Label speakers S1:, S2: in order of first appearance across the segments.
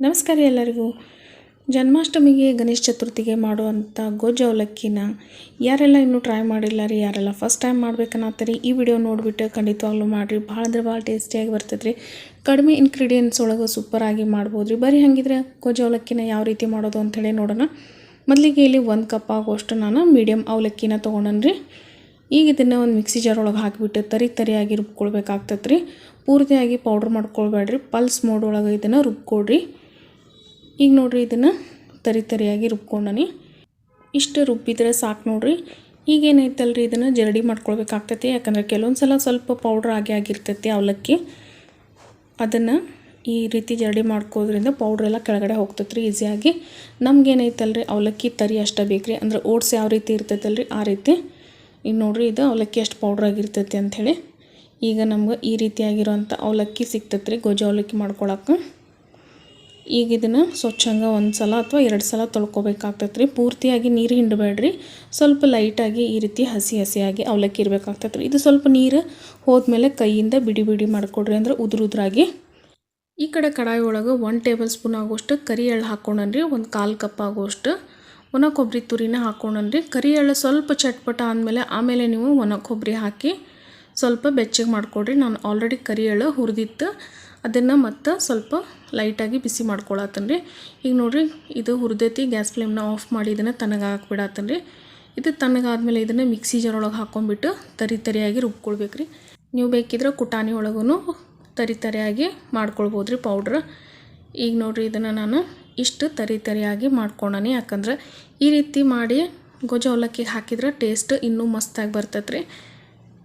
S1: ನಮಸ್ಕಾರ ಎಲ್ಲರಿಗೂ. ಜನ್ಮಾಷ್ಟಮಿಗೆ ಗಣೇಶ ಚತುರ್ಥಿಗೆ ಮಾಡುವಂಥ ಗೊಜ್ಜು ಅವಲಕ್ಕಿನ ಯಾರೆಲ್ಲ ಇನ್ನೂ ಟ್ರೈ ಮಾಡಿಲ್ಲ ರೀ, ಯಾರೆಲ್ಲ ಫಸ್ಟ್ ಟೈಮ್ ಮಾಡ್ಬೇಕನ್ನತ್ತೀರಿ ಈ ವಿಡಿಯೋ ನೋಡಿಬಿಟ್ಟು ಖಂಡಿತವಾಗ್ಲೂ ಮಾಡಿರಿ. ಭಾಳ ಅಂದ್ರೆ ಭಾಳ ಟೇಸ್ಟಿಯಾಗಿ ಬರ್ತೈತೆ ರೀ ಕಡಿಮೆ ಇನ್ಗ್ರೀಡಿಯೆಂಟ್ಸ್ ಒಳಗೆ ಸೂಪರಾಗಿ ಮಾಡ್ಬೋದು ರೀ. ಬರೀ ಹಾಗಿದ್ರೆ ಗೊಜ್ಜು ಅವಲಕ್ಕಿನ ಯಾವ ರೀತಿ ಮಾಡೋದು ಅಂಥೇಳಿ ನೋಡೋಣ. ಮೊದಲಿಗೆ ಇಲ್ಲಿ ಒಂದು ಕಪ್ ಆಗುವಷ್ಟು ನಾನು ಮೀಡಿಯಮ್ ಅವಲಕ್ಕಿನ ತೊಗೊಂಡನ್ರಿ ಈಗ ಇದನ್ನು ಒಂದು ಮಿಕ್ಸಿ ಜಾರ್ ಒಳಗೆ ಹಾಕಿಬಿಟ್ಟು ತರಿ ತರಿಯಾಗಿ ರುಬ್ಕೊಳ್ಬೇಕಾಗ್ತೈತೆ ರೀ ಪೂರ್ತಿಯಾಗಿ ಪೌಡ್ರ್ ಮಾಡ್ಕೊಳ್ಬೇಡ್ರಿ. ಪಲ್ಸ್ ಮೋಡ್ ಒಳಗೆ ಇದನ್ನು ರುಬ್ಕೊಡ್ರಿ ಈಗ ನೋಡಿರಿ ಇದನ್ನು ತರಿ ತರಿಯಾಗಿ ರುಬ್ಕೊಂಡನಿ. ಇಷ್ಟು ರುಬ್ಬಿದ್ರೆ ಸಾಕು ನೋಡ್ರಿ. ಈಗ ರೀ ಇದನ್ನು ಜರಡಿ ಮಾಡ್ಕೊಳ್ಬೇಕಾಗ್ತೈತಿ. ಯಾಕಂದರೆ ಕೆಲವೊಂದು ಸಲ ಸ್ವಲ್ಪ ಪೌಡ್ರ್ ಆಗಿ ಆಗಿರ್ತೈತಿ ಅವಲಕ್ಕಿ. ಅದನ್ನು ಈ ರೀತಿ ಜರಡಿ ಮಾಡ್ಕೋದ್ರಿಂದ ಪೌಡ್ರ್ ಎಲ್ಲ ಕೆಳಗಡೆ ಹೋಗ್ತೈತೆ ರೀ ಈಸಿಯಾಗಿ ನಮ್ಗೇನೈತಲ್ರಿ ಅವಲಕ್ಕಿ ತರಿ ಅಷ್ಟೇ ಬೇಕು ರೀ ಅಂದ್ರೆ ಓಟ್ಸ್ ಯಾವ ರೀತಿ ಇರ್ತೈತಲ್ರಿ, ಆ ರೀತಿ. ಈಗ ನೋಡ್ರಿ ಇದು ಅವಲಕ್ಕಿ ಅಷ್ಟು ಪೌಡ್ರ್ ಆಗಿರ್ತೈತಿ ಅಂಥೇಳಿ ಈಗ ನಮ್ಗೆ ಈ ರೀತಿಯಾಗಿರೋಂಥ ಅವಲಕ್ಕಿ ಸಿಗ್ತೈತೆ ರೀ ಗೊಜ್ಜು ಅವಲಕ್ಕಿ ಮಾಡ್ಕೊಳಕ್ಕೆ. ಈಗ ಇದನ್ನು ಸ್ವಚ್ಛಂಗ ಒಂದು ಸಲ ಅಥವಾ ಎರಡು ಸಲ ತೊಳ್ಕೊಬೇಕಾಗ್ತೈತೆ ರೀ ಪೂರ್ತಿಯಾಗಿ ನೀರು ಹಿಂಡಬೇಡ್ರಿ. ಸ್ವಲ್ಪ ಲೈಟಾಗಿ ಈ ರೀತಿ ಹಸಿ ಹಸಿಯಾಗಿ ಅವಲಕ್ಕಿ ಇರಬೇಕಾಗ್ತೈತೆ ರೀ ಇದು ಸ್ವಲ್ಪ ನೀರು ಹೋದ್ಮೇಲೆ ಕೈಯಿಂದ ಬಿಡಿ ಬಿಡಿ ಮಾಡಿಕೊಡ್ರಿ ಅಂದ್ರೆ ಉದುರುದ್ರಾಗಿ ಈ ಕಡೆ ಕಡಾಯಿ ಒಳಗೆ ಒನ್ ಟೇಬಲ್ ಸ್ಪೂನ್ ಆಗೋಷ್ಟು ಕರಿ ಎಳ್ಳು ಹಾಕ್ಕೊಂಡನ್ರಿ ಒಂದು ಕಾಲು ಕಪ್ ಆಗೋಷ್ಟು ಒಣ ಕೊಬ್ಬರಿ ತುರಿನ ಹಾಕ್ಕೊಂಡನ್ರಿ ಕರಿ ಎಳ್ಳು ಸ್ವಲ್ಪ ಚಟ್ಪಟ ಆದಮೇಲೆ ಆಮೇಲೆ ನೀವು ಒಣ ಕೊಬ್ಬರಿ ಹಾಕಿ ಸ್ವಲ್ಪ ಬೆಚ್ಚಗೆ ಮಾಡಿಕೊಡ್ರಿ. ನಾನು ಆಲ್ರೆಡಿ ಕರಿ ಎಳ್ಳು ಹುರಿದಿತ್ತು. ಅದನ್ನು ಮತ್ತೆ ಸ್ವಲ್ಪ ಲೈಟಾಗಿ ಬಿಸಿ ಮಾಡ್ಕೊಳತ್ತನ್ ರೀ ಈಗ ನೋಡಿರಿ, ಇದು ಹುರಿದೈತಿ ಗ್ಯಾಸ್ ಫ್ಲೇಮ್ನ ಆಫ್ ಮಾಡಿ ಇದನ್ನು ತಣ್ಣಗೆ ಹಾಕ್ಬಿಡತ್ತನ್ ರೀ ಇದು ತಣ್ಣಗಾದ್ಮೇಲೆ ಇದನ್ನು ಮಿಕ್ಸಿ ಜಾರ್ ಒಳಗೆ ಹಾಕ್ಕೊಂಡ್ಬಿಟ್ಟು ತರಿ ತರಿಯಾಗಿ ರುಬ್ಕೊಳ್ಬೇಕು ರೀ ನೀವು ಬೇಕಿದ್ರೆ ಕುಟಾಣಿ ಒಳಗೂ ತರಿ ತರಿಯಾಗಿ ಮಾಡ್ಕೊಳ್ಬೋದು ರೀ ಪೌಡ್ರ್ ಈಗ ನೋಡಿರಿ, ಇದನ್ನು ನಾನು ಇಷ್ಟು ತರಿ ತರಿಯಾಗಿ ಮಾಡ್ಕೊಂಡನಿ ಯಾಕಂದ್ರೆ ಈ ರೀತಿ ಮಾಡಿ ಗೊಜ್ಜು ಅವಲಕ್ಕಿಗೆ ಹಾಕಿದ್ರೆ ಟೇಸ್ಟ್ ಇನ್ನೂ ಮಸ್ತಾಗಿ ಬರ್ತೈತೆ ರೀ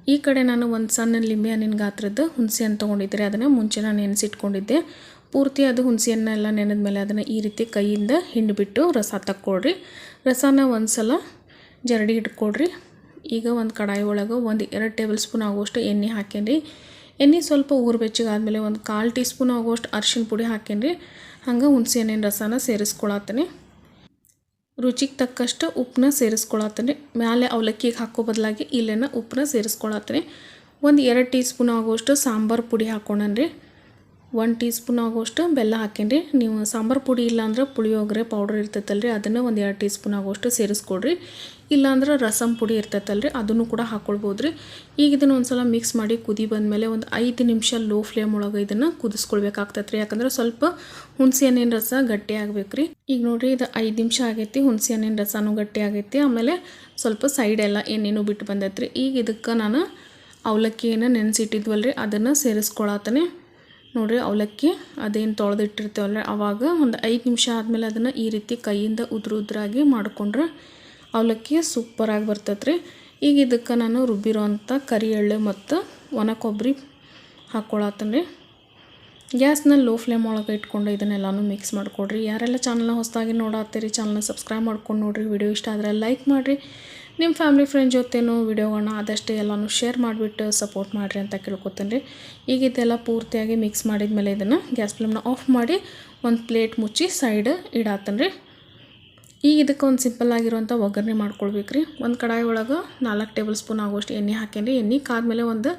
S1: ಈ ಕಡೆ ನಾನು ಒಂದು ಸಣ್ಣ ಲಿಂಬೆ ಹಣ್ಣಿನ ಗಾತ್ರದ್ದು ಹುಣಸೆ ಹಣ್ಣು ತೊಗೊಂಡಿದ್ದರೆ ಅದನ್ನು ಮುಂಚೆ ನಾನು ನೆನೆಸಿಟ್ಕೊಂಡಿದ್ದೆ. ಪೂರ್ತಿ ಅದು ಹುಣಸೆ ಹಣ್ಣೆಲ್ಲ ನೆನೆದ ಮೇಲೆ ಅದನ್ನು ಈ ರೀತಿ ಕೈಯಿಂದ ಹಿಂಡಿಬಿಟ್ಟು ರಸ ತಕ್ಕೊಳ್ರಿ. ರಸನ ಒಂದು ಸಲ ಜರಡಿ ಇಟ್ಕೊಡ್ರಿ ಈಗ ಒಂದು ಕಡಾಯಿ ಒಳಗೆ ಒಂದು ಎರಡು ಟೇಬಲ್ ಸ್ಪೂನ್ ಆಗುವಷ್ಟು ಎಣ್ಣೆ ಹಾಕೇನ್ರಿ. ಎಣ್ಣೆ ಸ್ವಲ್ಪ ಊರು ಬೆಚ್ಚಗಾದ್ಮೇಲೆ ಒಂದು ಕಾಲು ಟೀ ಸ್ಪೂನ್ ಆಗುವಷ್ಟು ಅರ್ಶಿನ ಪುಡಿ ಹಾಕೇನ್ರಿ. ಹಂಗೆ ಹುಣಸೆ ಹಣ್ಣಿನ ರಸನ ಸೇರಿಸ್ಕೊಳತ್ತೀನಿ ರುಚಿಗೆ ತಕ್ಕಷ್ಟು ಉಪ್ಪನ್ನ ಸೇರಿಸ್ಕೊಳತ್ತೇನೆ ಮ್ಯಾಲೆ ಅವಲಕ್ಕಿಗೆ ಹಾಕೋ ಬದಲಾಗಿ ಇಲ್ಲೇನ ಉಪ್ಪನ್ನ ಸೇರಿಸ್ಕೊಳತ್ತೇನೆ ಒಂದು ಎರಡು ಟೀ ಸ್ಪೂನ್ ಆಗುವಷ್ಟು ಸಾಂಬಾರು ಪುಡಿ ಹಾಕ್ಕೊಂಡನ್ರಿ ಒನ್ ಟೀ ಸ್ಪೂನ್ ಆಗೋಷ್ಟು ಬೆಲ್ಲ ಹಾಕೇನ್ರಿ ನೀವು ಸಾಂಬಾರು ಪುಡಿ ಇಲ್ಲಾಂದ್ರೆ ಪುಳಿಯೋಗರೆ ಪೌಡ್ರ್ ಇರ್ತೈತಲ್ರಿ, ಅದನ್ನು ಒಂದು ಎರಡು ಟೀ ಸ್ಪೂನ್ ಆಗೋಷ್ಟು ಸೇರಿಸ್ಕೊಡ್ರಿ. ಇಲ್ಲಾಂದ್ರೆ ರಸಮ್ ಪುಡಿ ಇರ್ತೈತಲ್ರಿ, ಅದನ್ನು ಕೂಡ ಹಾಕ್ಕೊಳ್ಬೋದು ರೀ ಈಗ ಇದನ್ನು ಒಂದು ಸಲ ಮಿಕ್ಸ್ ಮಾಡಿ ಕುದಿ ಬಂದಮೇಲೆ ಒಂದು ಐದು ನಿಮಿಷ ಲೋ ಫ್ಲೇಮ್ ಒಳಗೆ ಇದನ್ನು ಕುದಿಸ್ಕೊಳ್ಬೇಕಾಗ್ತೈತೆ ರೀ ಯಾಕಂದ್ರೆ ಸ್ವಲ್ಪ ಹುಣಸೆ ಹಣ್ಣಿನ ರಸ ಗಟ್ಟಿ ಆಗ್ಬೇಕು ರೀ ಈಗ ನೋಡಿರಿ ಇದು ಐದು ನಿಮಿಷ ಆಗೈತಿ, ಹುಣಸೆ ಹಣ್ಣಿನ ರಸನೂ ಗಟ್ಟಿ ಆಗೈತಿ. ಆಮೇಲೆ ಸ್ವಲ್ಪ ಸೈಡ್ ಎಲ್ಲ ಎಣ್ಣೆನೂ ಬಿಟ್ಟು ಬಂದೈತೆ ರೀ ಈಗ ಇದಕ್ಕೆ ನಾನು ಅವಲಕ್ಕಿಯನ್ನು ರೀ ಅದನ್ನು ಸೇರಿಸ್ಕೊಳತ್ತನೆ ನೋಡಿರಿ ಅವಲಕ್ಕಿ, ಅದೇನು ತೊಳೆದಿಟ್ಟಿರ್ತೇವಲ್ಲ ಆವಾಗ ಒಂದು ಐದು ನಿಮಿಷ ಆದಮೇಲೆ ಅದನ್ನು ಈ ರೀತಿ ಕೈಯಿಂದ ಉದುರು ಉದುರಾಗಿ ಮಾಡಿಕೊಂಡ್ರೆ ಅವಲಕ್ಕಿ ಸೂಪರಾಗಿ ಬರ್ತೈತೆ ರೀ ಈಗ ಇದಕ್ಕೆ ನಾನು ರುಬ್ಬಿರೋ ಅಂಥ ಕರಿ ಎಳ್ಳು ಮತ್ತು ಒಣ ಕೊಬ್ಬರಿ ಹಾಕ್ಕೊಳತ್ತೀನಿ ಗ್ಯಾಸ್ನ ಲೋ ಫ್ಲೇಮ್ ಒಳಗೆ ಇಟ್ಕೊಂಡು ಇದನ್ನೆಲ್ಲನೂ ಮಿಕ್ಸ್ ಮಾಡಿಕೊಡ್ರಿ. ಯಾರೆಲ್ಲ ಚಾನಲ್ನ ಹೊಸದಾಗಿ ನೋಡತ್ತೀರಿ ಚಾನಲ್ನ ಸಬ್ಸ್ಕ್ರೈಬ್ ಮಾಡ್ಕೊಂಡು ನೋಡಿರಿ. ವಿಡಿಯೋ ಇಷ್ಟ ಆದರೆ ಲೈಕ್ ಮಾಡಿರಿ. ನಿಮ್ಮ ಫ್ಯಾಮಿಲಿ ಫ್ರೆಂಡ್ ಜೊತೆನೂ ವಿಡಿಯೋಗಳನ್ನ ಆದಷ್ಟು ಎಲ್ಲನೂ ಶೇರ್ ಮಾಡಿಬಿಟ್ಟು ಸಪೋರ್ಟ್ ಮಾಡಿರಿ ಅಂತ ಕೇಳ್ಕೊತೀನಿ ರೀ ಈಗ ಇದೆಲ್ಲ ಪೂರ್ತಿಯಾಗಿ ಮಿಕ್ಸ್ ಮಾಡಿದ ಮೇಲೆ ಇದನ್ನು ಗ್ಯಾಸ್ ಫ್ಲೇಮ್ನ ಆಫ್ ಮಾಡಿ ಒಂದು ಪ್ಲೇಟ್ ಮುಚ್ಚಿ ಸೈಡ್ ಇಡಾತನ್ರಿ. ಈಗ ಇದಕ್ಕೆ ಒಂದು ಸಿಂಪಲ್ ಆಗಿರುವಂಥ ಒಗ್ಗರಣೆ ಮಾಡ್ಕೊಳ್ಬೇಕು ರೀ ಒಂದು ಕಡಾಯಿ ಒಳಗೆ ನಾಲ್ಕು ಟೇಬಲ್ ಸ್ಪೂನ್ ಆಗೋಷ್ಟು ಎಣ್ಣೆ ಹಾಕೇನ್ರಿ. ಎಣ್ಣೆ ಕಾದ್ಮೇಲೆ ಒಂದು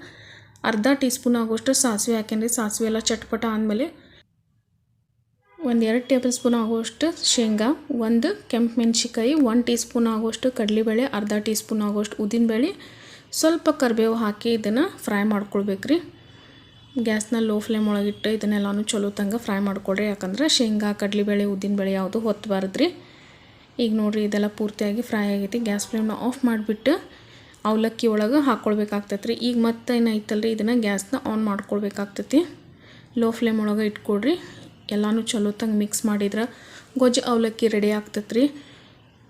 S1: ಅರ್ಧ ಟೀ ಸ್ಪೂನ್ ಆಗೋಷ್ಟು ಸಾಸಿವೆ ಹಾಕೇನ್ರಿ. ಸಾಸಿವೆ ಎಲ್ಲ ಚಟ್ಪಟ ಆದಮೇಲೆ ಒಂದು ಎರಡು ಟೇಬಲ್ ಸ್ಪೂನ್ ಆಗುವಷ್ಟು ಶೇಂಗಾ, ಒಂದು ಕೆಂಪು ಮೆಣಸಿಕಾಯಿ ಒನ್ ಟೀ ಸ್ಪೂನ್ ಆಗುವಷ್ಟು ಕಡಲೆಬೇಳೆ, ಅರ್ಧ ಟೀ ಸ್ಪೂನ್ ಆಗುವಷ್ಟು ಉದ್ದಿನಬೇಳೆ ಸ್ವಲ್ಪ ಕರಿಬೇವು ಹಾಕಿ ಇದನ್ನು ಫ್ರೈ ಮಾಡ್ಕೊಳ್ಬೇಕ್ರಿ. ಗ್ಯಾಸ್ನ ಲೋ ಫ್ಲೇಮ್ ಒಳಗಿಟ್ಟು ಇದನ್ನೆಲ್ಲನೂ ಚಲೋ ತಂಗ ಫ್ರೈ ಮಾಡ್ಕೊಳ್ರಿ. ಯಾಕಂದ್ರೆ ಶೇಂಗಾ, ಕಡಲೆಬೇಳೆ ಉದ್ದಿನಬೇಳೆ ಯಾವುದು ಹೊತ್ತಬಾರ್ದು ರೀ ಈಗ ನೋಡಿರಿ ಇದೆಲ್ಲ ಪೂರ್ತಿಯಾಗಿ ಫ್ರೈ ಆಗೈತಿ. ಗ್ಯಾಸ್ ಫ್ಲೇಮ್ನ ಆಫ್ ಮಾಡಿಬಿಟ್ಟು ಅವಲಕ್ಕಿ ಒಳಗೆ ಹಾಕ್ಕೊಳ್ಬೇಕಾಗ್ತೈತೆ ರೀ ಈಗ ಮತ್ತೆ ಏನೈತಲ್ರಿ ಇದನ್ನು ಗ್ಯಾಸ್ನ ಆನ್ ಮಾಡ್ಕೊಳ್ಬೇಕಾಗ್ತೈತಿ. ಲೋ ಫ್ಲೇಮ್ ಒಳಗೆ ಇಟ್ಕೊಡ್ರಿ. ಎಲ್ಲನೂ ಚಲೋ ತಂಗೆ ಮಿಕ್ಸ್ ಮಾಡಿದ್ರೆ ಗೊಜ್ಜು ಅವಲಕ್ಕಿ ರೆಡಿ ಆಗ್ತೈತೆ ರೀ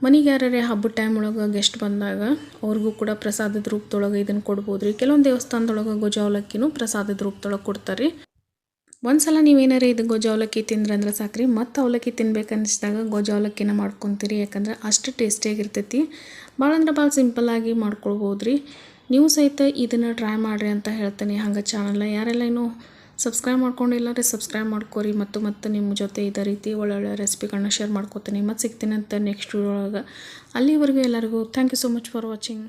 S1: ಮನೆಗೆ ಯಾರೇ ಹಬ್ಬದ ಟೈಮ್ ಒಳಗೆ ಗೆಸ್ಟ್ ಬಂದಾಗ ಅವ್ರಿಗೂ ಕೂಡ ಪ್ರಸಾದದ ರೂಪದೊಳಗೆ ಇದನ್ನು ಕೊಡ್ಬೋದು ರೀ ಕೆಲವೊಂದು ದೇವಸ್ಥಾನದೊಳಗೆ ಗೊಜ್ಜು ಅವಲಕ್ಕಿನೂ ಪ್ರಸಾದದ ರೂಪದೊಳಗೆ ಕೊಡ್ತಾರೆ ಒಂದು ಸಲ ನೀವೇನಾರ ಇದು ಗೊಜ್ಜು ಅವಲಕ್ಕಿ ತಿಂದ್ರೆ ಅಂದ್ರೆ ಸಾಕ್ರಿ. ಮತ್ತು ಅವಲಕ್ಕಿ ತಿನ್ಬೇಕು ಅನ್ನಿಸಿದಾಗ ಗೊಜ್ಜ ಅವಲಕ್ಕಿನ ಮಾಡ್ಕೊತೀರಿ. ಯಾಕಂದ್ರೆ ಅಷ್ಟು ಟೇಸ್ಟಿಯಾಗಿರ್ತೈತಿ ಭಾಳ ಅಂದ್ರೆ ಭಾಳ ಸಿಂಪಲ್ಲಾಗಿ ಮಾಡ್ಕೊಳ್ಬೋದು ರೀ ನೀವು ಸಹಿತ ಇದನ್ನು ಟ್ರೈ ಮಾಡಿರಿ ಅಂತ ಹೇಳ್ತೀನಿ. ಹಂಗೆ ಚಾನಲ್ನ ಯಾರೆಲ್ಲ ಇನ್ನೂ ಸಬ್ಸ್ಕ್ರೈಬ್ ಮಾಡ್ಕೊಂಡಿಲ್ಲ ರೀ ಸಬ್ಸ್ಕ್ರೈಬ್ ಮಾಡ್ಕೊರಿ. ಮತ್ತು ಮತ್ತು ನಿಮ್ಮ ಜೊತೆ ಇದೇ ರೀತಿ ಒಳ್ಳೊಳ್ಳೆ ರೆಸಿಪಿಗಳನ್ನ ಶೇರ್ ಮಾಡ್ಕೊತೀನಿ. ಮತ್ತು ಸಿಗ್ತೀನಿ ಅಂತ ನೆಕ್ಸ್ಟ್ ವಿಡಿಯೋ ಒಳಗೆ. ಅಲ್ಲಿವರೆಗೂ ಎಲ್ಲರಿಗೂ thank you so much for watching